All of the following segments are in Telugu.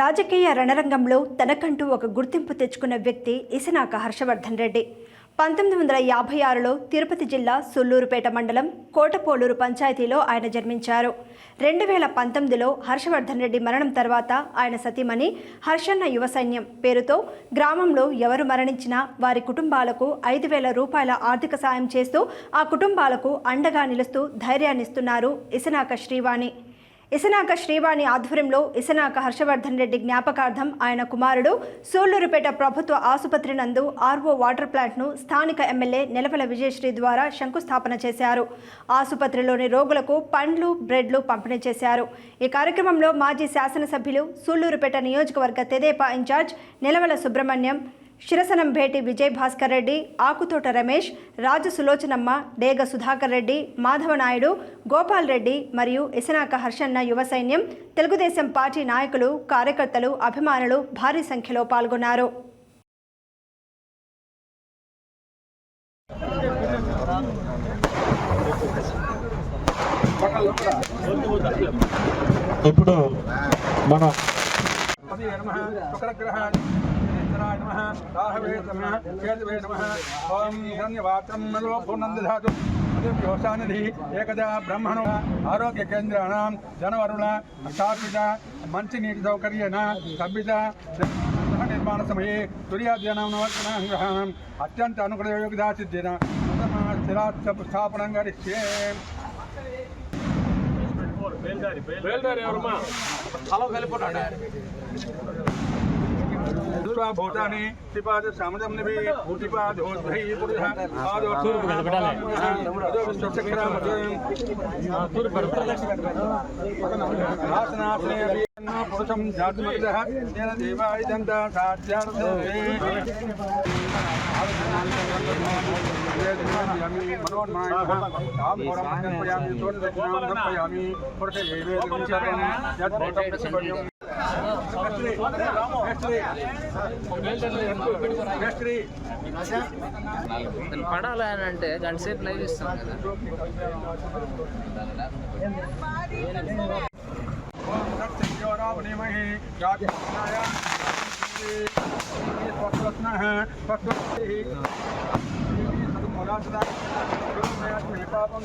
రాజకీయ రణరంగంలో తనకంటూ ఒక గుర్తింపు తెచ్చుకున్న వ్యక్తి ఇసనాక హర్షవర్ధన్ రెడ్డి. పంతొమ్మిది వందల యాభై ఆరులో తిరుపతి జిల్లా సుల్లూరుపేట మండలం కోటపోలూరు పంచాయతీలో ఆయన జన్మించారు. రెండు వేల పంతొమ్మిదిలో హర్షవర్ధన్ రెడ్డి మరణం తర్వాత ఆయన సతీమణి హర్షన్న యువ సైన్యం పేరుతో గ్రామంలో ఎవరు మరణించినా వారి కుటుంబాలకు ఐదు వేల రూపాయల ఆర్థిక సాయం చేస్తూ ఆ కుటుంబాలకు అండగా నిలుస్తూ ధైర్యాన్నిస్తున్నారు ఇసనాక శ్రీవాణి. ఇసనాక శ్రీవాణి ఆధ్వర్యంలో ఇసనాక హర్షవర్ధన్ రెడ్డి జ్ఞాపకార్థం ఆయన కుమారుడు సూళ్ళూరుపేట ప్రభుత్వ ఆసుపత్రి నందు ఆర్వో వాటర్ ప్లాంట్ను స్థానిక ఎమ్మెల్యే నిలవల విజయశ్రీ ద్వారా శంకుస్థాపన చేశారు. ఆసుపత్రిలోని రోగులకు పండ్లు బ్రెడ్లు పంపిణీ చేశారు. ఈ కార్యక్రమంలో మాజీ శాసనసభ్యులు సూళ్ళూరుపేట నియోజకవర్గ తెదేపా ఇన్ఛార్జ్ నిలవల సుబ్రహ్మణ్యం శిరసనం భేటి విజయ్ భాస్కర్ రెడ్డి ఆకుతోట రమేష్ రాజు సులోచనమ్మ డేగ సుధాకర్ రెడ్డి మాధవనాయుడు గోపాల్ రెడ్డి మరియు ఇసనాక హర్షన్న యువ సైన్యం తెలుగుదేశం పార్టీ నాయకులు కార్యకర్తలు అభిమానులు భారీ సంఖ్యలో పాల్గొన్నారు. ఇప్పుడు మన పదే నమః రాహవే నమః కేతవే నమః ఓం హిరణ్యవాత్రం నలో పూర్ణం దధాతు యోసానిధి ఏకదా బ్రహ్మణో ఆరోగ్య కేంద్రాణం జనవరుల స్థాపిత మంచినీటి సౌకర్యేణ సభ్యత గృహ నిర్మాణ సమయే తుర్యాధ్యనం నవగ్రహాణం అత్యంత అనుకూలయోగిదా సిద్ధిన స్థిరాస్థ స్థాపనం గరిష్యే భూతాని త్రిపాద సమదం నిభి भूतिपा भूतानि त्रिपाद सामदम्निभि भूतिपा धोद्धै पुरुषः आसनासने अपि पुरुषं जातमग्रः तेन देवाय दन्ता साध्यार्थेयामि पुरुषे పడాలి అని అంటే గంట సేపు లైవ్ ఇస్తాం కదా. పాపం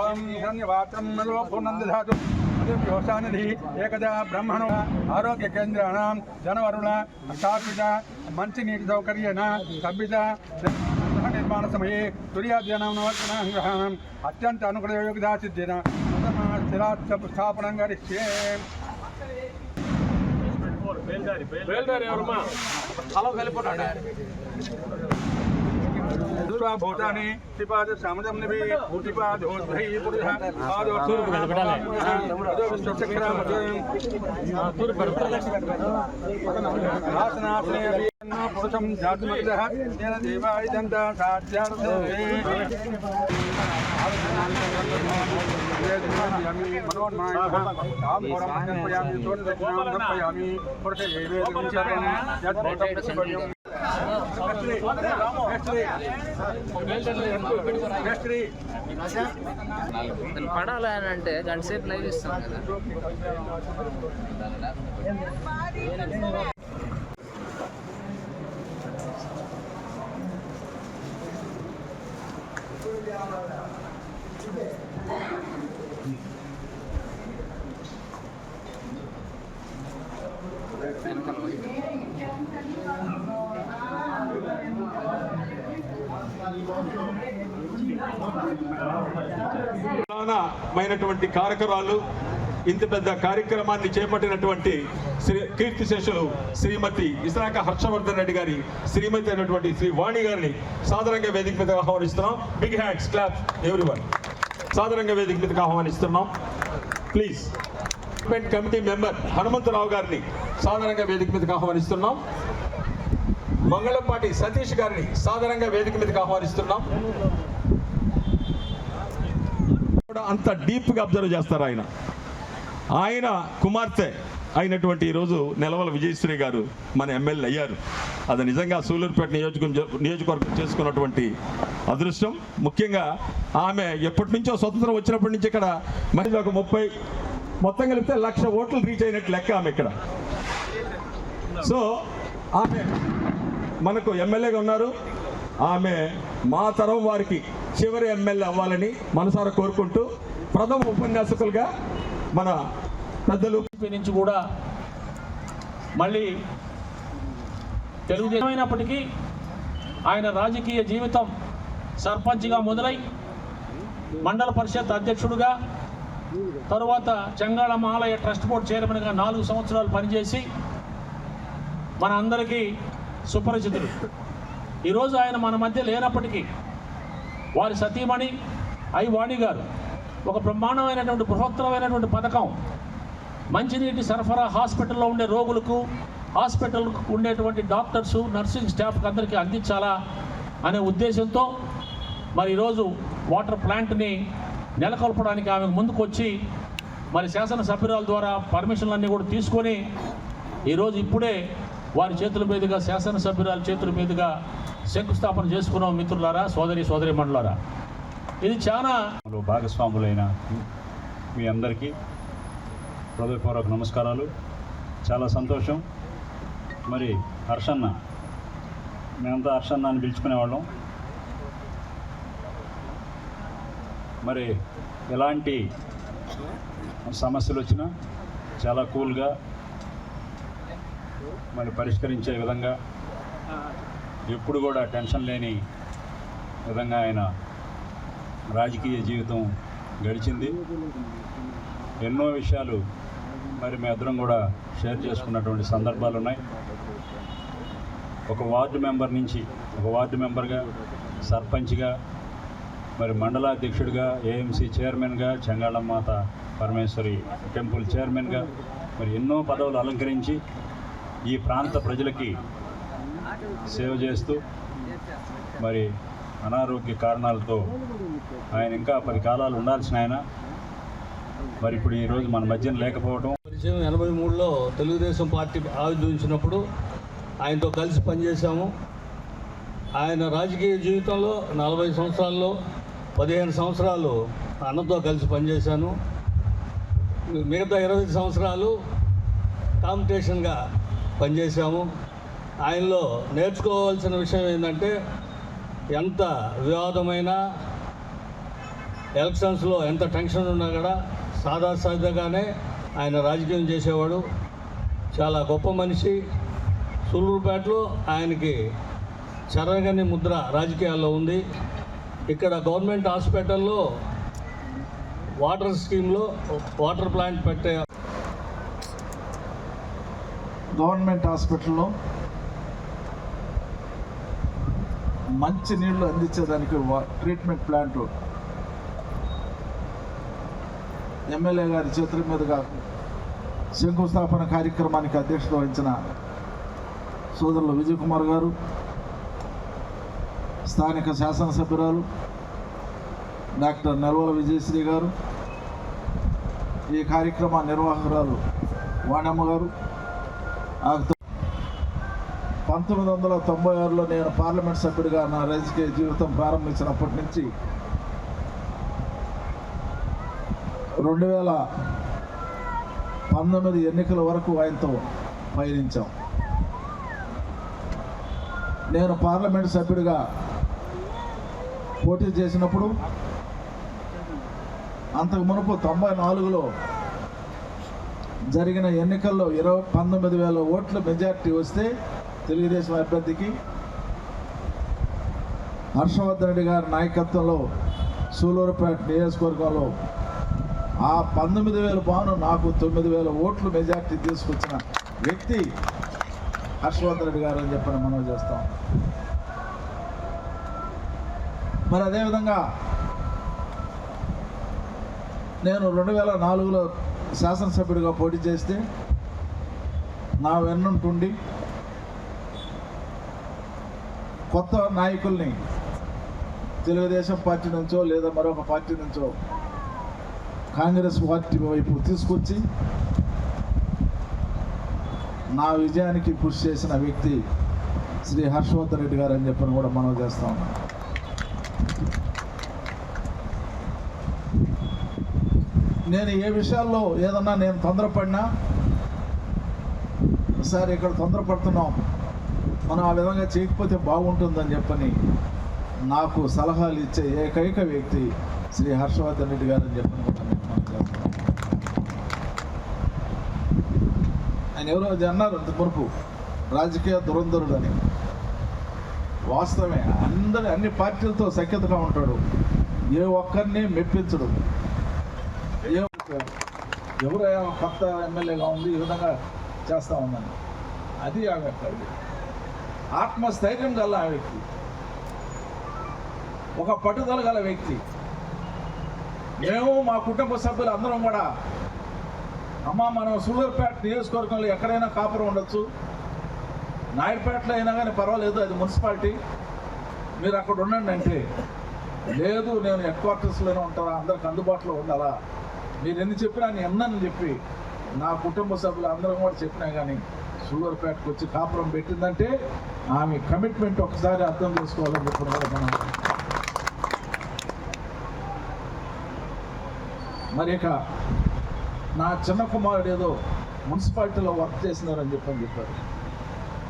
ఓం భోజన ఏకదా బ్రహ్మణో. ఆరోగ్య కేంద్రాణం. జనవరుల స్థాపిత మంచినీటి సౌకర్యేణ సభ్యత గృహ నిర్మాణ సమయే. తుర్యాధ్యనం నవగ్రహాణం అత్యంత అనుకూలయోగిదా సిద్ధిన స్థిరాస్థ స్థాపనం గరిష్యే భూతాని త్రిపాద సమదం నిభి త్రిపాదోద్భై పురుష ఆసనాసనే పురుషం జాతిమగ్ధ తేన దేవాయుధంత సాధ్యార్థే మనోన్మాయామి సోదయామి పురుష ఏవేదం యత్ మేస్త్రి అసలు పడాలి అని అంటే గంటసేపు లైవ్ ఇస్తాం కదా. ప్రధానమైనటువంటి కారకరాలు ఇంత పెద్ద కార్యక్రమాన్ని చేపట్టినటువంటి శ్రీ కీర్తి శేషులు శ్రీమతి ఇస్రాక హర్షవర్ధన్ రెడ్డి గారి శ్రీమతి అయినటువంటి శ్రీ వాణి గారిని సాధారణంగా వేదిక మీద ఆహ్వానిస్తున్నాం. బిగ్ హ్యాండ్స్ క్లాప్ ఎవ్రీ సాధారణంగా వేదిక మీదకి ఆహ్వానిస్తున్నాం. ప్లీజ్ కమిటీ మెంబర్ హనుమంతరావు గారిని సాధారణంగా వేదిక మీదకి ఆహ్వానిస్తున్నాం. మంగళంపాటి సతీష్ గారిని సాధారణంగా వేదిక మీదకి ఆహ్వానిస్తున్నాం. కూడా అంత డీప్గా అబ్జర్వ్ చేస్తారు ఆయన. ఆయన కుమార్తె అయినటువంటి ఈరోజు నెలవల విజయశ్రీ గారు మన ఎమ్మెల్యే అయ్యారు. అది నిజంగా సూలూరుపేట నియోజకవర్గం నియోజకవర్గం చేసుకున్నటువంటి అదృష్టం. ముఖ్యంగా ఆమె ఎప్పటి నుంచో స్వతంత్రం వచ్చినప్పటి నుంచి ఇక్కడ మహిళ ఒక ముప్పై మొత్తం కలిపితే లక్ష ఓట్లు రీచ్ అయినట్టు లెక్క ఆమె ఇక్కడ. సో ఆమె మనకు ఎమ్మెల్యేగా ఉన్నారు. ఆమె మా తరం వారికి చివరి ఎమ్మెల్యే అవ్వాలని మనసారా కోరుకుంటూ ప్రథమ ఉపన్యాసకులుగా మన పెద్దలు నుంచి కూడా మళ్ళీ తెలుగుదేశం అయినప్పటికీ ఆయన రాజకీయ జీవితం సర్పంచ్గా మొదలై మండల పరిషత్ అధ్యక్షుడుగా తరువాత చెంగాళమ్మ ట్రస్ట్ బోర్డ్ చైర్మన్గా నాలుగు సంవత్సరాలు పనిచేసి మన అందరికీ సుపరిచితుడు ఈరోజు ఆయన మన మధ్య లేనప్పటికీ వారి సతీమణి ఐ వాణి గారు. ఒక బ్రహ్మాండమైనటువంటి బృహత్తరమైనటువంటి పథకం. మంచినీటి సరఫరా హాస్పిటల్లో ఉండే రోగులకు హాస్పిటల్కు ఉండేటువంటి డాక్టర్స్ నర్సింగ్ స్టాఫ్కి అందరికీ అందించాలా అనే ఉద్దేశంతో మరి ఈరోజు వాటర్ ప్లాంట్ని నెలకొల్పడానికి ఆమె ముందుకొచ్చి మరి శాసనసభ్యురాల ద్వారా పర్మిషన్లన్నీ కూడా తీసుకొని ఈరోజు ఇప్పుడే వారి చేతుల మీదుగా శాసనసభ్యురాల చేతుల మీదుగా శంకుస్థాపన చేసుకున్నాం మిత్రులారా సోదరి సోదరి మండలారా. ఇది చాలా భాగస్వాములైన మీ అందరికీ హృదయపూర్వక నమస్కారాలు. చాలా సంతోషం. మరి హర్షన్న మేమంతా హర్షన్న అని పిలుచుకునేవాళ్ళం మరి ఎలాంటి సమస్యలు వచ్చినా చాలా కూల్గా మరి పరిష్కరించే విధంగా ఎప్పుడు కూడా టెన్షన్ లేని విధంగా ఆయన రాజకీయ జీవితం గడిచింది. ఎన్నో విషయాలు మరి మీ అందరం కూడా షేర్ చేసుకున్నటువంటి సందర్భాలు ఉన్నాయి. ఒక వార్డు మెంబర్ నుంచి ఒక వార్డు మెంబర్గా సర్పంచ్గా మరి మండలాధ్యక్షుడిగా ఏఎంసీ చైర్మన్గా చెంగాళమ్మాత పరమేశ్వరి టెంపుల్ చైర్మన్గా మరి ఎన్నో పదవులు అలంకరించి ఈ ప్రాంత ప్రజలకి సేవ చేస్తూ మరి అనారోగ్య కారణాలతో ఆయన ఇంకా పది కాలాలు ఉండాల్సిన ఆయన. మరి ఇప్పుడు ఈరోజు మన మధ్యన లేకపోవడం పరిచయం ఎనభై మూడులో తెలుగుదేశం పార్టీ ఆవిర్భవించినప్పుడు ఆయనతో కలిసి పనిచేశాము. ఆయన రాజకీయ జీవితంలో నలభై సంవత్సరాల్లో పదిహేను సంవత్సరాలు అన్నతో కలిసి పనిచేశాను. మిగతా ఇరవై సంవత్సరాలు కాంపిటీషన్గా పనిచేశాము. ఆయనలో నేర్చుకోవాల్సిన విషయం ఏంటంటే ఎంత వివాదమైన ఎలక్షన్స్లో ఎంత టెన్షన్ ఉన్నా కూడా సాదా సాదాగానే ఆయన రాజకీయం చేసేవాడు. చాలా గొప్ప మనిషి. సూళ్ళూరుపేటలో ఆయనకి చెరగని ముద్ర రాజకీయాల్లో ఉంది. ఇక్కడ గవర్నమెంట్ హాస్పిటల్లో వాటర్ స్కీమ్లో వాటర్ ప్లాంట్ పెట్టే గవర్నమెంట్ హాస్పిటల్లో మంచి నీళ్ళు అందించేదానికి ట్రీట్మెంట్ ప్లాంట్. ఎమ్మెల్యే గారి చేతుల మీదుగా శంకుస్థాపన కార్యక్రమానికి అధ్యక్షత వహించిన సోదరులు విజయ్ కుమార్ గారు స్థానిక శాసనసభ్యురాలు డాక్టర్ నెల్వల విజయశ్రీ గారు ఈ కార్యక్రమ నిర్వాహకురాలు వాణమ్మ గారు పంతొమ్మిది వందల తొంభై ఆరులో నేను పార్లమెంట్ సభ్యుడిగా నా రాజకీయ జీవితం ప్రారంభించినప్పటి నుంచి రెండు వేల పంతొమ్మిది ఎన్నికల వరకు ఆయనతో పయనించాం. నేను పార్లమెంట్ సభ్యుడిగా పోటీ చేసినప్పుడు అంతకు మునుపు తొంభై నాలుగులో జరిగిన ఎన్నికల్లో ఇరవై పంతొమ్మిది వేల ఓట్ల మెజార్టీ వస్తే తెలుగుదేశం అభ్యర్థికి హర్షవర్ధన్ రెడ్డి గారి నాయకత్వంలో సూలూరుపేట నియోజకవర్గంలో ఆ పంతొమ్మిది వేల పాను నాకు తొమ్మిది వేల ఓట్లు మెజార్టీ తీసుకొచ్చిన వ్యక్తి హర్షవర్ధన్ రెడ్డి గారు అని చెప్పని మనం చేస్తాం. మరి అదేవిధంగా నేను రెండు వేల నాలుగులో శాసనసభ్యుడిగా పోటీ చేస్తే నా వెన్నుంటుండి కొత్త నాయకుల్ని తెలుగుదేశం పార్టీ నుంచో లేదా మరొక పార్టీ నుంచో కాంగ్రెస్ పార్టీ వైపు తీసుకొచ్చి నా విజయానికి కృషి చేసిన వ్యక్తి శ్రీ హర్షవర్ధన్ రెడ్డి గారు అని చెప్పని కూడా మనం చేస్తా ఉన్నాం. నేను ఏ విషయాల్లో ఏదన్నా నేను తొందరపడినా సార్ ఇక్కడ తొందరపడుతున్నాం. మనం ఆ విధంగా చేయకపోతే బాగుంటుందని చెప్పని నాకు సలహాలు ఇచ్చే ఏకైక వ్యక్తి శ్రీ హర్షవర్ధన్ రెడ్డి గారు అని చెప్పని కూడా నేను మనం ఆయన ఎవరో అది అన్నారు అంత రాజకీయ దురంధరుడు అని వాస్తవమే అందరి అన్ని పార్టీలతో సఖ్యతగా ఉంటాడు. ఏ ఒక్కరిని మెప్పించడు. ఏ ఎవరు కొత్త ఎమ్మెల్యేగా ఉంది ఈ విధంగా చేస్తా ఉందని. అది ఆ వ్యక్తి. ఆత్మస్థైర్యం గల ఆ వ్యక్తి. ఒక పట్టుదల గల వ్యక్తి. మేము మా కుటుంబ సభ్యులు అందరం కూడా అమ్మ మనం సూళ్ళూరుపేట నియోజకవర్గంలో ఎక్కడైనా కాపురం ఉండొచ్చు. నాయుడుపేటలో అయినా కానీ పర్వాలేదు అది మున్సిపాలిటీ. మీరు అక్కడ ఉండండి అంటే లేదు నేను హెడ్ క్వార్టర్స్లోనే ఉంటారా? అందరికి అందుబాటులో ఉండాలా? మీరు ఎన్ని చెప్పినా నేను ఎన్నని చెప్పి నా కుటుంబ సభ్యులు అందరం కూడా చెప్పినా కానీ షుగర్ సూళ్ళూరుపేటకు వచ్చి కాపురం పెట్టిందంటే ఆమె కమిట్మెంట్ ఒకసారి అర్థం చేసుకోవాలని చెప్పి మనం మరి ఇక నా చిన్న కుమారుడు ఏదో మున్సిపాలిటీలో వర్క్ చేసినారని చెప్పని చెప్పారు.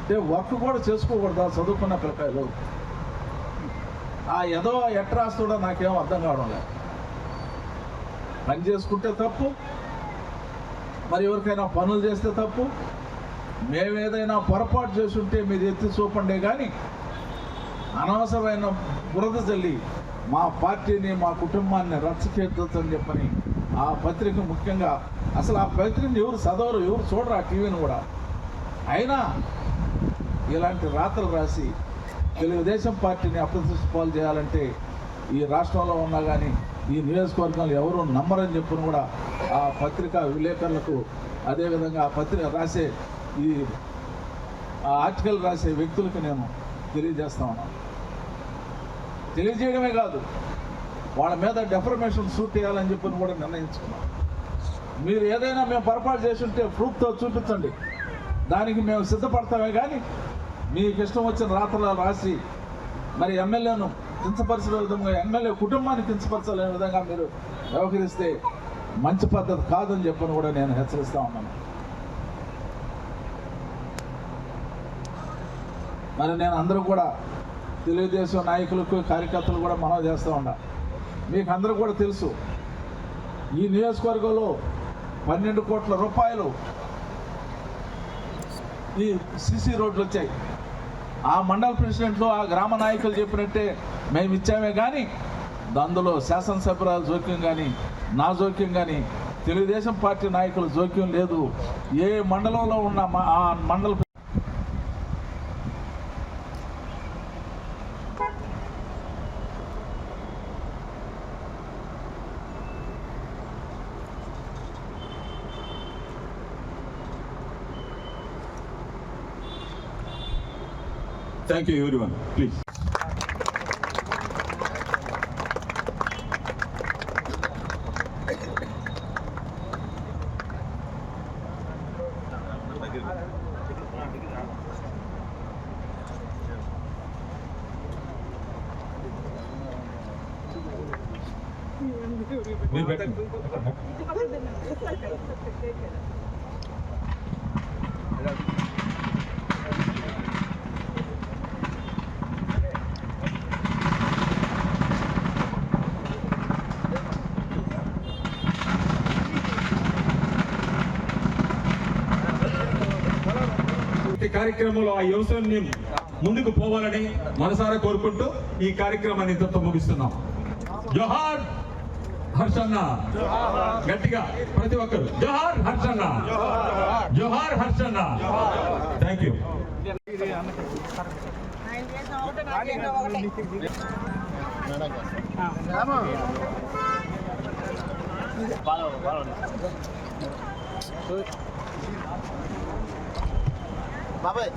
అంటే వర్క్ కూడా చేసుకోకూడదా? చదువుకున్న పిల్లకాయలు. ఆ ఏదో ఎట్రాస్ కూడా నాకేం అర్థం కావడం లేదు. పని చేసుకుంటే తప్పు. మరి ఎవరికైనా పనులు చేస్తే తప్పు. మేమేదైనా పొరపాటు చేసి ఉంటే మీరు ఎత్తి చూపండే కానీ అనవసరమైన బురద చల్లి మా పార్టీని మా కుటుంబాన్ని రచ్చకెత్తని చెప్పని ఆ పత్రిక ముఖ్యంగా అసలు ఆ పత్రికని ఎవరు చదవరు ఎవరు చూడరు ఆ టీవీని కూడా. అయినా ఇలాంటి రాత్రలు రాసి తెలుగుదేశం పార్టీని అప్రతిష్ట పాలు చేయాలంటే ఈ రాష్ట్రంలో ఉన్నా కానీ ఈ నియోజకవర్గంలో ఎవరు నమ్మరని చెప్పిన కూడా ఆ పత్రిక విలేకరులకు అదేవిధంగా ఆ పత్రిక రాసే ఈ ఆర్టికల్ రాసే వ్యక్తులకు నేను తెలియజేస్తా ఉన్నాను తెలియజేయడమే కాదు వాళ్ళ మీద డెఫర్మేషన్ సూట్ చేయాలని చెప్పి కూడా నిర్ణయించుకున్నాం. మీరు ఏదైనా మేము పొరపాటు చేసుంటే ప్రూఫ్తో చూపించండి. దానికి మేము సిద్ధపడతామే కానీ మీకు ఇష్టం వచ్చిన రాత్రులు రాసి మరి ఎమ్మెల్యేను కించపరిచిన విధంగా ఎమ్మెల్యే కుటుంబాన్ని కించపరచలేని విధంగా మీరు వ్యవహరిస్తే మంచి పద్ధతి కాదని చెప్పని కూడా నేను హెచ్చరిస్తా ఉన్నాను. మరి నేను అందరూ కూడా తెలుగుదేశం నాయకులకు కార్యకర్తలు కూడా మనం చేస్తూ ఉన్నా. మీకు అందరూ కూడా తెలుసు ఈ నియోజకవర్గంలో పన్నెండు కోట్ల రూపాయలు ఈ సిసి రోడ్లు వచ్చాయి. ఆ మండల ప్రెసిడెంట్లు ఆ గ్రామ నాయకులు చెప్పినట్టే మేము ఇచ్చామే కానీ అందులో శాసనసభ్యురాలు జోక్యం కానీ నా జోక్యం కానీ తెలుగుదేశం పార్టీ నాయకుల జోక్యం లేదు. ఏ మండలంలో ఉన్న మా- ఆ మండల థ్యాంక్ యూ ఎవరి వన్ ప్లీజ్ మీరు పెట్టండి ఈ కార్యక్రమంలో ఆ యువకుని ముందుకు పోవాలని మనసారా కోరుకుంటూ ఈ కార్యక్రమాన్ని ఇంతతో ముగిస్తున్నాం. జోహార్ హర్షన్న. గట్టిగా ప్రతి ఒక్కరు. జోహార్ హర్షన్న. జోహార్ హర్షన్న. థ్యాంక్ యూ బాబాయ్.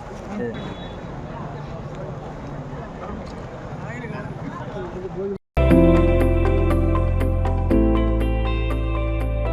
భోజనం